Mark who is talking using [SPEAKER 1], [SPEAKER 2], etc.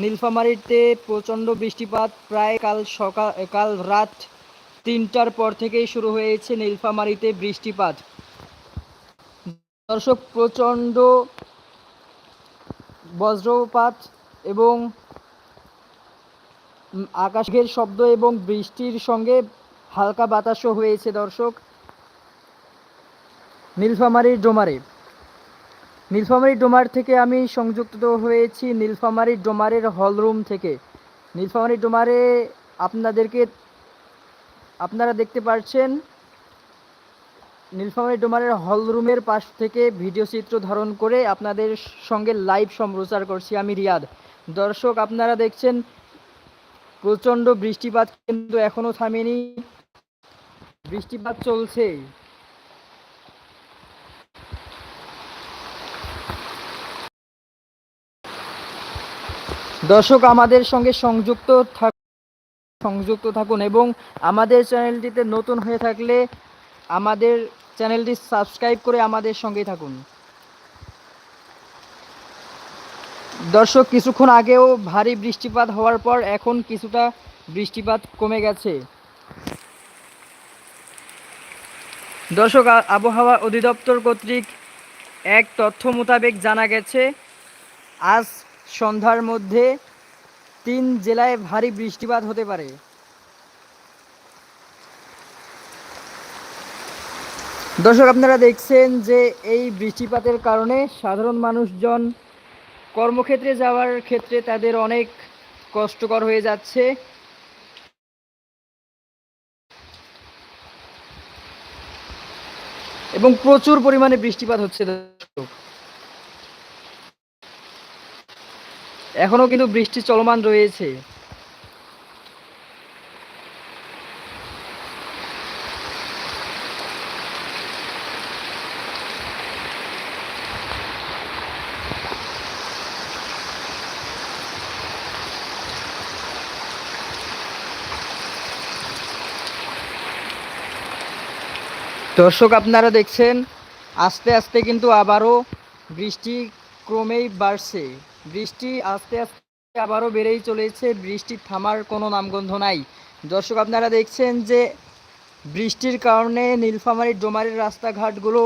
[SPEAKER 1] নীলফামারীতে প্রচণ্ড বৃষ্টিপাত। প্রায় কাল সকাল, কাল রাত তিনটার পর থেকেই শুরু হয়েছে নীলফামারীতে বৃষ্টিপাত। দর্শক, প্রচণ্ড বজ্রপাত এবং আকাশের শব্দ এবং বৃষ্টির সঙ্গে হালকা বাতাসও হয়েছে দর্শক। নীলফামারীর ডোমারে নীলফামারী ডোমার থেকে আমি সংযুক্ত হয়েছি নীলফামারী ডোমারের হলরুম থেকে। নীলফামারী ডোমারে আপনাদেরকে আপনারা দেখতে পাচ্ছেন নীলফামারী ডোমারের হলরুমের পাশ থেকে ভিডিও চিত্র ধারণ করে আপনাদের সঙ্গে লাইভ সম্প্রচার করছি আমি রিয়াদ। দর্শক, আপনারা দেখছেন, প্রচণ্ড বৃষ্টিপাত কিন্তু এখনও থামেনি। বৃষ্টিপাত চলছে। দর্শক, আমাদের সঙ্গে সংযুক্ত থাক, সংযুক্ত থাকুন এবং আমাদের চ্যানেলটিতে নতুন হয়ে থাকলে আমাদের চ্যানেলটি সাবস্ক্রাইব করে আমাদের সঙ্গেই থাকুন। দর্শক, কিছুক্ষণ আগেও ভারী বৃষ্টিপাত হওয়ার পর এখন কিছুটা বৃষ্টিপাত কমে গেছে। দর্শক আবহাওয়া অধিদপ্তর কর্তৃক এক তথ্য মোতাবেক জানা গেছে, আজ সন্ধ্যার মধ্যে তিন জেলায় ভারী বৃষ্টিপাত হতে পারে। দর্শক, আপনারা দেখছেন যে এই বৃষ্টিপাতের কারণে সাধারণ মানুষজন কর্মক্ষেত্রে যাওয়ার ক্ষেত্রে তাদের অনেক কষ্টকর হয়ে যাচ্ছে। এবং প্রচুর পরিমাণে বৃষ্টিপাত হচ্ছে। দর্শক এখনও কিন্তু বৃষ্টি চলমান রয়েছে। দর্শক, আপনারা দেখছেন, আস্তে আস্তে কিন্তু আবারও বৃষ্টি ক্রমেই বাড়ছে। বৃষ্টি আস্তে আস্তে আবারও বেড়েই চলেছে। বৃষ্টি থামার কোনো নামগন্ধ নাই। দর্শক, আপনারা দেখছেন যে বৃষ্টির কারণে নীলফামারির ডোমারের রাস্তাঘাটগুলো